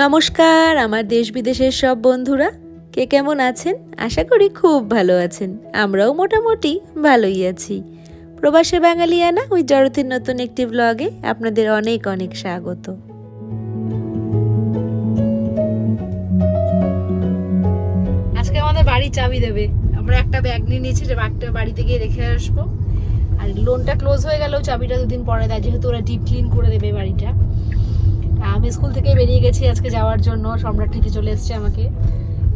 নমস্কার, আমার দেশ বিদেশের সব বন্ধুরা। কে কেমন আছেন? আশা করি খুব ভালো আছেন। আমরাও মোটামুটি ভালোই আছি। প্রবাসে বাঙালিয়ানা, ওই জড়তির নতুন একটি ব্লগে আপনাদের অনেক অনেক স্বাগত। আজকে আমাদের বাড়ি চাবি দেবে। আমরা একটা ব্যাগ নিয়ে নিয়েছি ব্যাগটা বাড়িতে গিয়ে রেখে আসব। আর লোনটা ক্লোজ হয়ে গেলেও চাবিটা দুদিন পরে দেয়, যেহেতু ওরা ডিপ ক্লিন করে দেবে বাড়িটা। আমি স্কুল থেকে বেরিয়ে গেছি আজকে যাওয়ার জন্য, সম্রাট থেকে চলে এসছে আমাকে।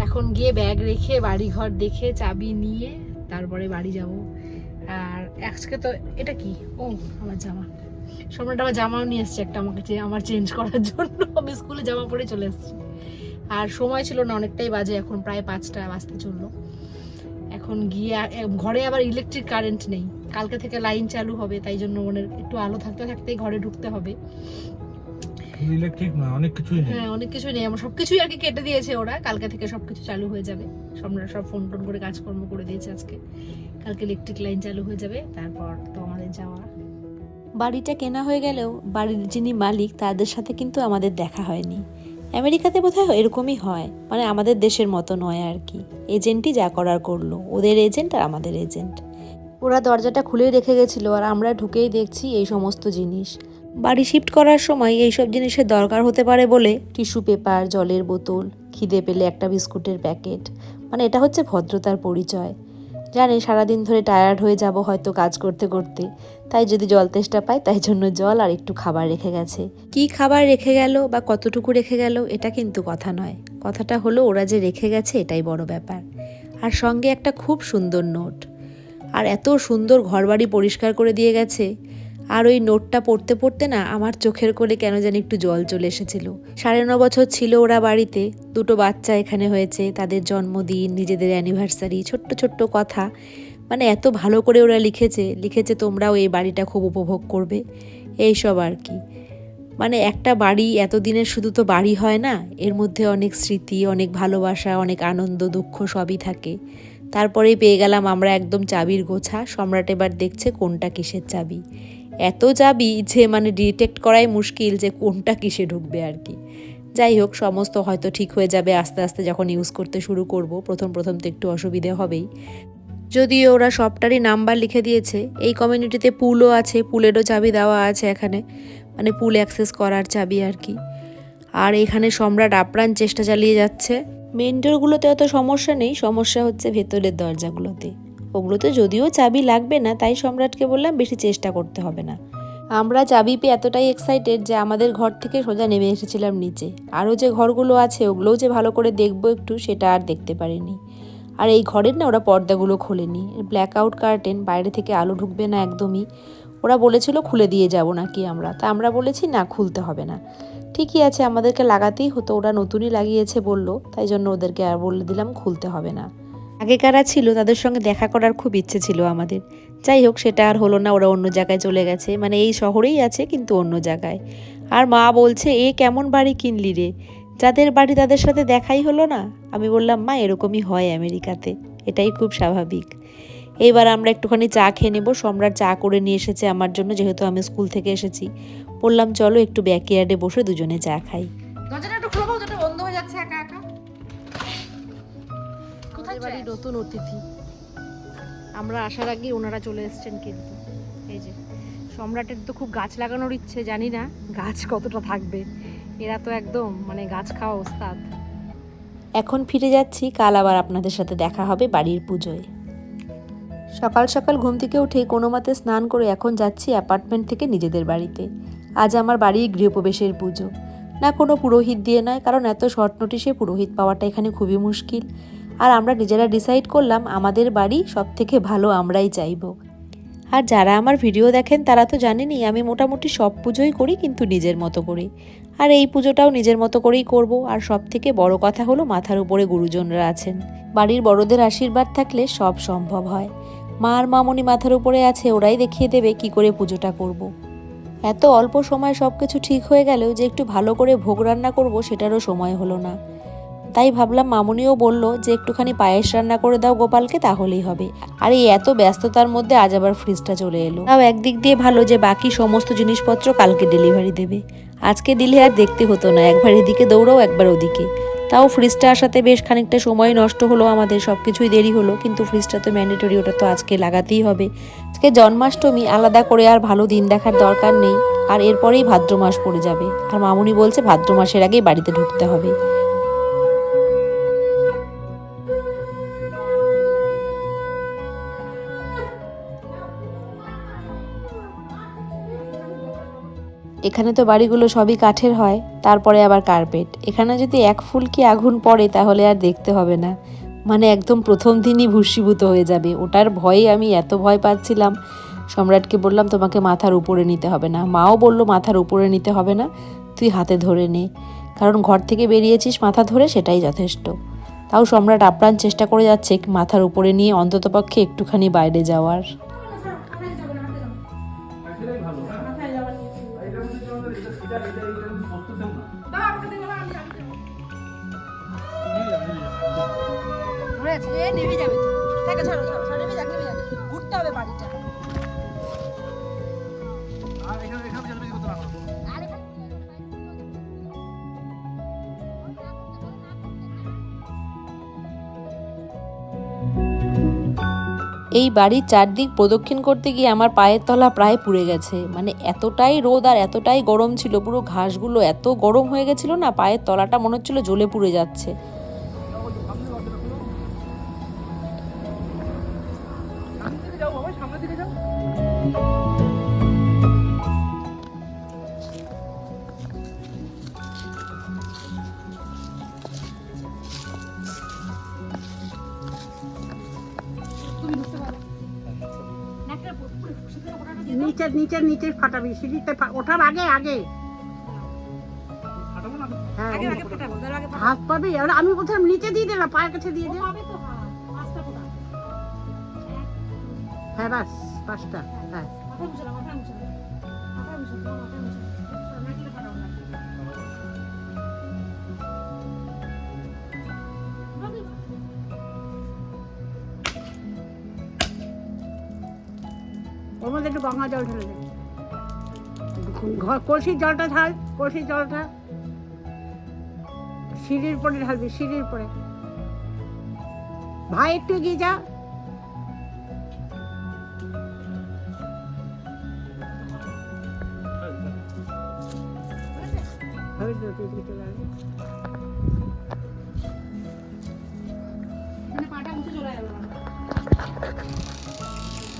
এখন গিয়ে ব্যাগ রেখে বাড়ি ঘর দেখে, চাবি নিয়ে, তারপরে বাড়ি যাব। আর আজকে তো এটা কি? ও, আমার জামা। সম্রাট আমার জামাও নিয়ে এসছে একটা আমাকে যে আমার চেঞ্জ করার জন্য। আমি স্কুলে জামা পরে চলে এসেছি। আর সময় ছিল না, অনেকটাই বাজে, এখন প্রায় পাঁচটা বাজতে চলল। এখন গিয়ে ঘরে আবার ইলেকট্রিক কারেন্ট নেই। কালকে থেকে লাইন চালু হবে, তাই জন্য মনে একটু আলো থাকতে থাকতেই ঘরে ঢুকতে হবে। ইলেকট্রিক নয় অনেক কিছুই নেই। হ্যাঁ অনেক কিছু নেই। আমার সবকিছুই আর কি কেটে দিয়েছে ওরা। কালকে থেকে সবকিছু চালু হয়ে যাবে। সম্রাট সব ফোন টোন করে কাজকর্ম করে দিয়েছে আজকে। কালকে ইলেকট্রিক লাইন চালু হয়ে যাবে। তারপর তো আমাদের যাওয়া। বাড়িটা কেনা হয়ে গেলেও বাড়ির যিনি মালিক তাদের সাথে কিন্তু আমাদের দেখা হয়নি। আমেরিকাতে বোধহয় এরকমই হয়। মানে আমাদের দেশের মতো নয় আর কি। এজেন্টই যা করার করল। ওদের এজেন্ট আর আমাদের এজেন্ট। ওরা দরজাটা খুলেই রেখে গেছিল। আর আমরা ঢুকেই দেখছি এই সমস্ত জিনিস। বাড়ি শিফট করার সময় এইসব জিনিসের দরকার হতে পারে বলে টিস্যু পেপার জলের বোতল খিদে পেলে একটা বিস্কুটের প্যাকেট। মানে এটা হচ্ছে ভদ্রতার পরিচয়। জানি সারাদিন ধরে টায়ার্ড হয়ে যাব হয়তো কাজ করতে করতে। তাই যদি জল তেষ্টা পাই তাই জন্য জল আর একটু খাবার রেখে গেছে। কি খাবার রেখে গেল বা কতটুকু রেখে গেল এটা কিন্তু কথা নয়। কথাটা হলো ওরা যে রেখে গেছে এটাই বড় ব্যাপার। আর সঙ্গে একটা খুব সুন্দর নোট। আর এত সুন্দর ঘরবাড়ি পরিষ্কার করে দিয়ে গেছে আর ওই নোটটা পড়তে পড়তে না আমার চোখের কোলে কেন জানি একটু জল চলে এসেছিল। সাড়ে ন বছর ছিল ওরা বাড়িতে, দুটো বাচ্চা এখানে হয়েছে, তাদের জন্মদিন, নিজেদের অ্যানিভার্সারি ছোট্ট ছোট্ট কথা। মানে এত ভালো করে ওরা লিখেছে লিখেছে তোমরাও এই বাড়িটা খুব উপভোগ করবে। এই সব আর কি। মানে একটা বাড়ি এতদিনের শুধু তো বাড়ি হয় না, এর মধ্যে অনেক স্মৃতি, অনেক ভালোবাসা, অনেক আনন্দ, দুঃখ সবই থাকে। তারপরেই পেয়ে গেলাম আমরা একদম চাবির গোছা, সম্রাট এবার দেখছে কোনটা কিসের চাবি। এত চাবি যে মানে ডিটেক্ট করাই মুশকিল যে কোনটা কিসে ঢুকবে আর কি। যাই হোক, সমস্ত হয়তো ঠিক হয়ে যাবে আস্তে আস্তে যখন ইউজ করতে শুরু করব। প্রথম প্রথম তো একটু অসুবিধে হবেই। যদিও ওরা সবটারই নাম্বার লিখে দিয়েছে। এই কমিউনিটিতে পুলও আছে, পুলেরও চাবি দেওয়া আছে এখানে। মানে পুল অ্যাক্সেস করার চাবি আর কি। আর এখানে সম্রাট আপ্রাণ চেষ্টা চালিয়ে যাচ্ছে। মেন ডোরগুলোতে অত সমস্যা নেই, সমস্যা হচ্ছে ভেতরের দরজাগুলোতে। ওগুলোতে যদিও চাবি লাগবে না, তাই সম্রাটকে বললাম বেশি চেষ্টা করতে হবে না। আমরা চাবি পেয়ে এতটাই এক্সাইটেড যে আমাদের ঘর থেকে সোজা নেমে এসেছিলাম নিচে। আরও যে ঘরগুলো আছে, ওগুলোও যে ভালো করে দেখব একটু, সেটা আর দেখতে পারিনি। আর এই ঘরের না, ওরা পর্দাগুলো খোলেনি। ব্ল্যাক আউট কার্টেন বাইরে থেকে আলো ঢুকবে না একদমই। ওরা বলেছিল খুলে দিয়ে যাব নাকি আমরা। তা আমরা বলেছি, না, খুলতে হবে না। ঠিকই আছে, আমাদেরকে লাগাতেই হতো, ওরা নতুনই লাগিয়েছে বলল, তাই জন্য ওদেরকে আর বলে দিলাম খুলতে হবে না। আগে কারা ছিল তাদের সঙ্গে দেখা করার খুব ইচ্ছে ছিল আমাদের। যাই হোক, সেটা আর হলো না, ওরা অন্য জায়গায় চলে গেছে। মানে এই শহরেই আছে, কিন্তু অন্য জায়গায়। আর মা বলছে, এ কেমন বাড়ি কিনলি রে? যাদের বাড়ি তাদের সাথে দেখাই হলো না? আমি বললাম, মা, এরকমই হয় আমেরিকাতে। এটাই খুব স্বাভাবিক। এইবার আমরা একটুখানি চা খেয়ে নেব। সম্রাট চা করে নিয়ে এসেছে আমার জন্য, যেহেতু আমি স্কুল থেকে এসেছি। বললাম, চলো একটু ব্যাকয়ার্ডে বসে দুজনে চা খাই। কোথায় বাড়ি নতুন অতিথি। আমরা আসার আগে ওনারা চলে এসেছেন কিন্তু। এই যে, সম্রাটের তো খুব গাছ লাগানোর ইচ্ছে, জানি না গাছ কতটা থাকবে। এরা তো একদম মানে গাছ খাওয়া ওস্তাদ। এখন ফিরে যাচ্ছি, কাল আবার আপনাদের সাথে দেখা হবে বাড়ির পুজোয়। সকাল সকাল ঘুম থেকে উঠে কোনো মতে স্নান করে এখন যাচ্ছি অ্যাপার্টমেন্ট থেকে নিজেদের বাড়িতে। আজ আমার বাড়ির গৃহপ্রবেশের পুজো। না কোনো পুরোহিত দিয়ে নয়, কারণ এত শর্ট নোটিশে পুরোহিত পাওয়াটা এখানে খুবই মুশকিল। আর আমরা নিজেরা ডিসাইড করলাম আমাদের বাড়ি সব থেকে ভালো আমরাই চাইব। আর যারা আমার ভিডিও দেখেন, তারা তো জানেনই, আমি মোটামুটি সব পুজোই করি কিন্তু নিজের মতো করে আর এই পুজোটাও নিজের মতো করেই করব। আর সব থেকে বড় কথা হলো মাথার উপরে গুরুজনরা আছেন। বাড়ির বড়দের আশীর্বাদ থাকলে সব সম্ভব হয়। মা আর মামনি মাথার উপরে আছে, ওরাই দেখিয়ে দেবে কি করে পুজোটা করব। এত অল্প সময় সব কিছু ঠিক হয়ে গেলেও যে একটু ভালো করে ভোগ রান্না করব, সেটারও সময় হলো না। তাই ভাবলাম মামুনিও বলল যে একটুখানি পায়েস রান্না করে দাও গোপালকে, তাহলেই হবে। আর এই এত ব্যস্ততার মধ্যে আজ আবার ফ্রিজটা চলে এলো। তাও একদিক দিয়ে ভালো যে বাকি সমস্ত জিনিসপত্র কালকে ডেলিভারি দেবে। আজকে দিলে আর দেখতে হতো না, একবার এদিকে দৌড়াও, একবার ওদিকে। তাও ফ্রিজটা আসাতে বেশ খানিকটা সময় নষ্ট হলো আমাদের সব কিছুই দেরি হলো, কিন্তু ফ্রিজটা তো ম্যান্ডেটরি ওটা তো আজকে লাগাতেই হবে। আজকে জন্মাষ্টমী, আলাদা করে আর ভালো দিন দেখার দরকার নেই, আর এরপরেই ভাদ্র মাস পড়ে যাবে। আর মামুনি বলছে ভাদ্র মাসের আগেই বাড়িতে ঢুকতে হবে। এখানে তো বাড়িগুলো সবই কাঠের হয়, তারপরে আবার কার্পেট। এখানে যদি এক ফুল কি আগুন পড়ে, তাহলে আর দেখতে হবে না। মানে একদম প্রথম দিনই ভূষীভূত হয়ে যাবে। ওটার ভয়ে আমি এত ভয় পাচ্ছিলাম। সম্রাটকে বললাম, তোমাকে মাথার উপরে নিতে হবে না। মাও বলল, মাথার উপরে নিতে হবে না, তুই হাতে ধরে নে। কারণ ঘর থেকে বেরিয়েছিস, মাথা ধরে সেটাই যথেষ্ট। তাও সম্রাট আপ্রাণ চেষ্টা করে যাচ্ছে মাথার উপরে নিয়ে অন্ততপক্ষে একটুখানি বাইরে যাওয়ার। নেমে যাবে তো। ছাড়ো ছাড়ো ছাড়ো নেমে যাক নেমে যাক। ঘুরতে হবে বাড়িটা। আর এখানে এই বাড়ির চারদিক প্রদক্ষিণ করতে গিয়ে আমার পায়ের তলা প্রায় পুড়ে গেছে। মানে এতটাই রোদ আর এতটাই গরম ছিল পুরো ঘাসগুলো এত গরম হয়ে গেছিল না পায়ের তলাটা মনে হচ্ছিল জ্বলে পুড়ে যাচ্ছে। নিচের নিচের নিচে ফাটাবি সিঁড়িতে ওঠার আগে আগে। হ্যাঁ হাত পাবি? আমি বলছিলাম নিচে দিয়ে দে না পায়ের কাছে দিয়ে দে। হ্যাঁ হ্যাঁ বাস পাঁচটা হ্যাঁ। ওর মধ্যে একটু গঙ্গা জল ঢেলে দে ঘর কলসির জলটা ঢাল কলসির জলটা সিঁড়ির পরে ঢালবি, সিঁড়ির পরে ভাই, একটু এগিয়ে যা। চলে আসবি।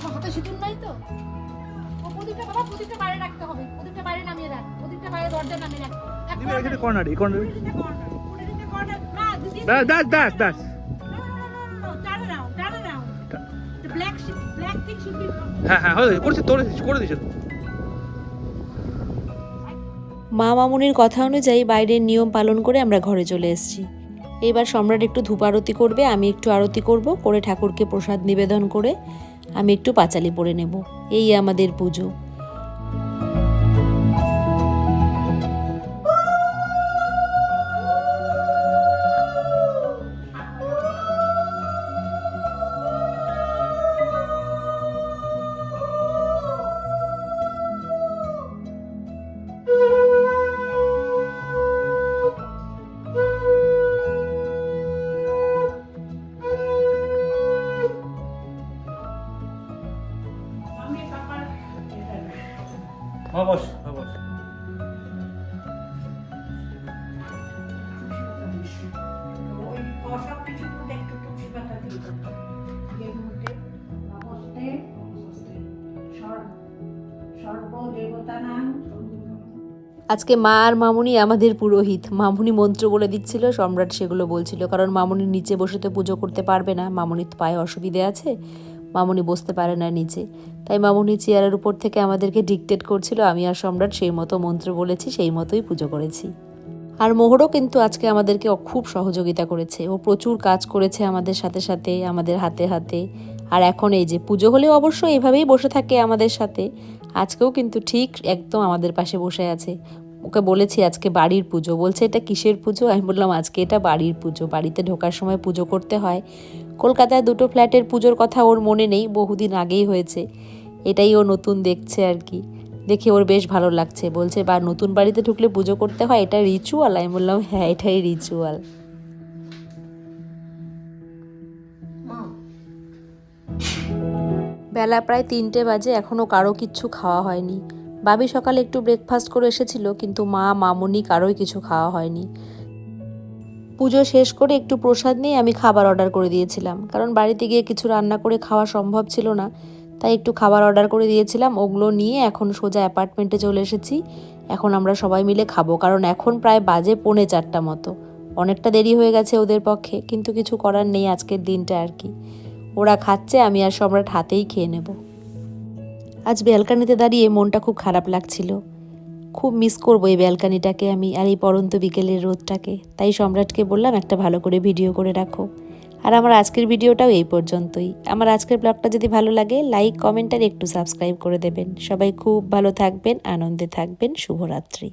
হাতে সিঁদুর নাই তো ও প্রদীপটা বাবা প্রদীপটা বাইরে রাখতে হবে প্রদীপটা বাইরে নামিয়ে রাখ প্রদীপটা বাইরে দরজা নামিয়ে রাখ কর্নার এই কর্নার হ্যাঁ হ্যাঁ করছি তোর করে দিয়েছে মা মামুনির কথা অনুযায়ী বাইরের নিয়ম পালন করে আমরা ঘরে চলে এসেছি এবার সম্রাট একটু ধূপ আরতি করবে আমি একটু আরতি করব করে ঠাকুরকে প্রসাদ নিবেদন করে আমি একটু পাঁচালি পরে নেব। এই আমাদের পুজো। আজকে মা আর মামুনি আমাদের পুরোহিত। মামুনি মন্ত্র বলে দিচ্ছিল সম্রাট সেগুলো বলছিল। কারণ মামুনি নিচে বসে তো পুজো করতে পারবে না। মামুনির তো পায়ে অসুবিধে আছে। মামুনি বসতে পারে না নিচে। তাই মামুনি চেয়ারের উপর থেকে আমাদেরকে ডিকটেট করছিল, আমি আর সম্রাট সেই মতো মন্ত্র বলেছি, সেই মতোই পুজো করেছি। আর মোহরও কিন্তু আজকে আমাদেরকে খুব সহযোগিতা করেছে। ও প্রচুর কাজ করেছে আমাদের সাথে সাথে, আমাদের হাতে হাতে। আর এখন এই যে পুজো হলেও অবশ্য এভাবেই বসে থাকে আমাদের সাথে। আজকেও কিন্তু ঠিক একদম আমাদের পাশে বসে আছে। ওকে বলেছি আজকে বাড়ির পুজো। বলছে, এটা কিসের পুজো? আমি বললাম, আজকে এটা বাড়ির পুজো। বাড়িতে ঢোকার সময় পুজো করতে হয়। কলকাতায় দুটো ফ্ল্যাটের পুজোর কথা ওর মনে নেই, বহুদিন আগেই হয়েছে। এটাই ও নতুন দেখছে আর কি। দেখে ওর বেশ ভালো লাগছে। বলছে, বা, নতুন বাড়িতে ঢুকলে পুজো করতে হয়? এটা রিচুয়াল আমি বললাম হ্যাঁ এটাই রিচুয়াল বেলা প্রায় তিনটে বাজে এখনও কারও কিচ্ছু খাওয়া হয়নি। বাবি সকালে একটু ব্রেকফাস্ট করে এসেছিল, কিন্তু মা, মামনি কারোই কিছু খাওয়া হয়নি। পুজো শেষ করে একটু প্রসাদ নিয়ে আমি খাবার অর্ডার করে দিয়েছিলাম। কারণ বাড়িতে গিয়ে কিছু রান্না করে খাওয়া সম্ভব ছিল না, তাই একটু খাবার অর্ডার করে দিয়েছিলাম। ওগুলো নিয়ে এখন সোজা অ্যাপার্টমেন্টে চলে এসেছি। এখন আমরা সবাই মিলে খাব, কারণ এখন প্রায় বাজে পৌনে চারটা মতো। অনেকটা দেরি হয়ে গেছে ওদের পক্ষে, কিন্তু কিছু করার নেই আজকের দিনটা আর কি। ওরা খাচ্ছে, আমি আর সম্রাট হাতেই খেয়ে নেব। আজ ব্যালকানিতে দাঁড়িয়ে মনটা খুব খারাপ লাগছিল। খুব মিস করব এই ব্যালকানিটাকে আমি আর এই পরন্ত বিকেলের রোদটাকে। তাই সম্রাটকে বললাম, একটা ভালো করে ভিডিও করে রাখো। আর আমার আজকের ভিডিওটাও এই পর্যন্তই। আমার আজকের ব্লগটা যদি ভালো লাগে লাইক কমেন্ট আর একটু সাবস্ক্রাইব করে দেবেন। সবাই খুব ভালো থাকবেন, আনন্দে থাকবেন। শুভরাত্রি।